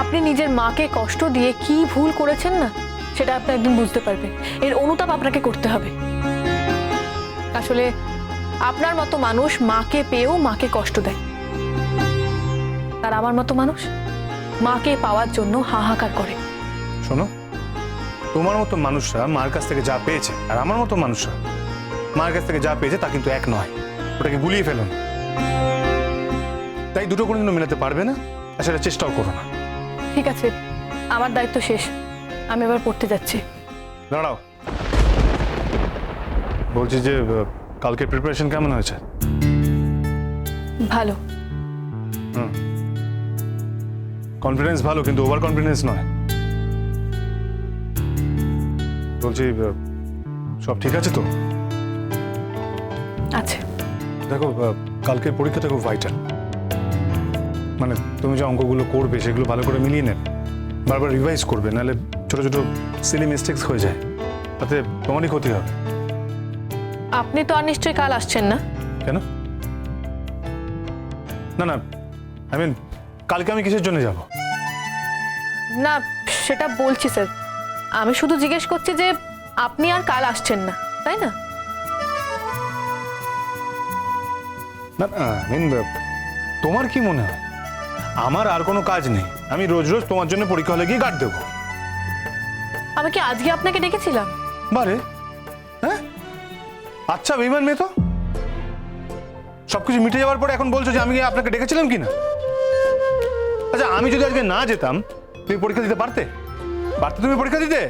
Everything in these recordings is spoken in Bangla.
আপনি নিজের মাকে কষ্ট দিয়ে কি ভুল করেছেন না, সেটা আপনি একদিন বুঝতে পারবেন। এর অনুতাপ আপনাকে করতে হবে। আসলে আপনার মতো মানুষ মাকে পেয়েও মাকে কষ্ট দেয়। আর আমার মতো মানুষ মাকে পাওয়ার জন্য হাহাকার করে। শোনো, তোমার মতো মানুষরা মার কাছ থেকে যা পেয়েছে, আর আমার মতো মানুষরা মার কাছ থেকে যা পেয়েছে তা কিন্তু এক নয়, ওটাকে গুলিয়ে ফেলুন তাই দুটো কোনোদিনও মেলাতে পারবে না, আর সেটা চেষ্টাও করো না। ঠিক আছে আমার দায়িত্ব শেষ। আমি এবার পড়তে যাচ্ছি। দাঁড়াও। বলছি যে কালকে প্রিপারেশন কেমন হয়েছে? ভালো। কনফিডেন্স ভালো কিন্তু ওভার কনফিডেন্স নয়। বলছি সব ঠিক আছে তো? আছে। দেখো কালকের পরীক্ষাটা খুব ভাইটাল মানে তুমি যে অঙ্কগুলো করবে সেগুলো ভালো করে মিলিয়ে নেবে বারবার রিভাইজ করবে নাহলে ছোট ছোট সিলি মিস্টেক্স হয়ে যায়। তাতে তোমারই ক্ষতি হবে। আপনি তো আর নিশ্চয়ই কাল আসছেন না। কেন? না না আই মিন কালকে আমি কিসের জন্য যাব? না সেটা বলছি স্যার আমি শুধু জিজ্ঞেস করছি যে আপনি আর কাল আসছেন না তাই না? না আই মিন তোমার কি মনে হয়? আমার আর কোনো কাজ নেই। আমি রোজ রোজ তোমার জন্য পরীক্ষা হলে গিয়ে গার্ড দেবো। আমি কি আজকে আপনাকে ডেকেছিলাম? বারে? হ্যাঁ? আচ্ছা বিমান মেয়ে তো? সবকিছু মিটে যাওয়ার পরে এখন বলছো যে আমি আপনাকে ডেকেছিলাম কি না আচ্ছা আমি যদি আজকে না যেতাম তুমি পরীক্ষা দিতে পারতে? পারতে তুমি পরীক্ষা দিতে?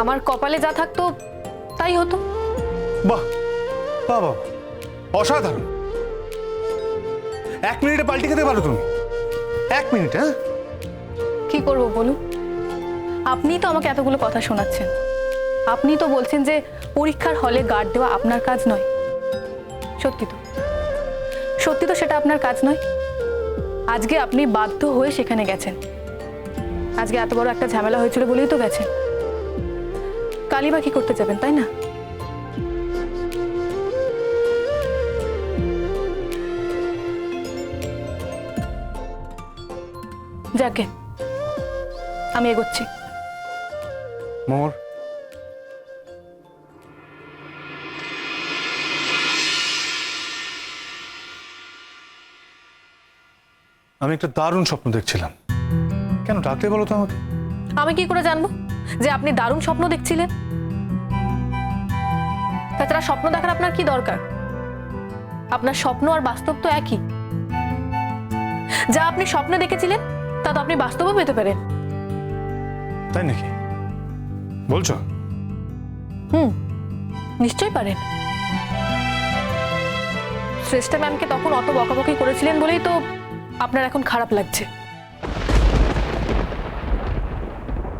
আমার কপালে যা থাকতো তাই হতো। বাহ বাহ বাহ। অসাধারণ। এক মিনিটে পাল্টে খেতে পারো তুমি। এক মিনিট হ্যাঁ? কি করব বলুন? আপনি তো আমাকে এতগুলো কথা শোনাচ্ছেন। আপনি তো বলছেন যে পরীক্ষার হলে গার্ড দেওয়া আপনার কাজ নয়। সত্যি তো। সত্যি তো সেটা আপনার কাজ নয়। আজকে আপনি বাধ্য হয়ে সেখানে গেছেন। আজকে এত বড় একটা ঝামেলা হয়েছিল বলেই তো গেছেন। কালী বা কি করতে যাবেন, তাই না? যাকে আমি এগোচ্ছি। মোর। আমি একটা দারুণ স্বপ্ন দেখছিলাম। কেন ডাকলে বলো তো আমাকে? আমি কি করে জানব যে আপনি দারুণ স্বপ্ন দেখছিলেন? তাছাড়া স্বপ্ন দেখার আপনার কি দরকার? আপনার স্বপ্ন আর বাস্তব তো একই। যা আপনি স্বপ্নে দেখেছিলেন তা তো আপনি বাস্তবও পেতে পারেন। তাই নাকি? বলছো? হুম নিশ্চয়ই পারেন। শ্রেষ্ঠা ম্যামকে তখন অত বকাবকি করেছিলেন বলেই তো আপনার এখন খারাপ লাগছে।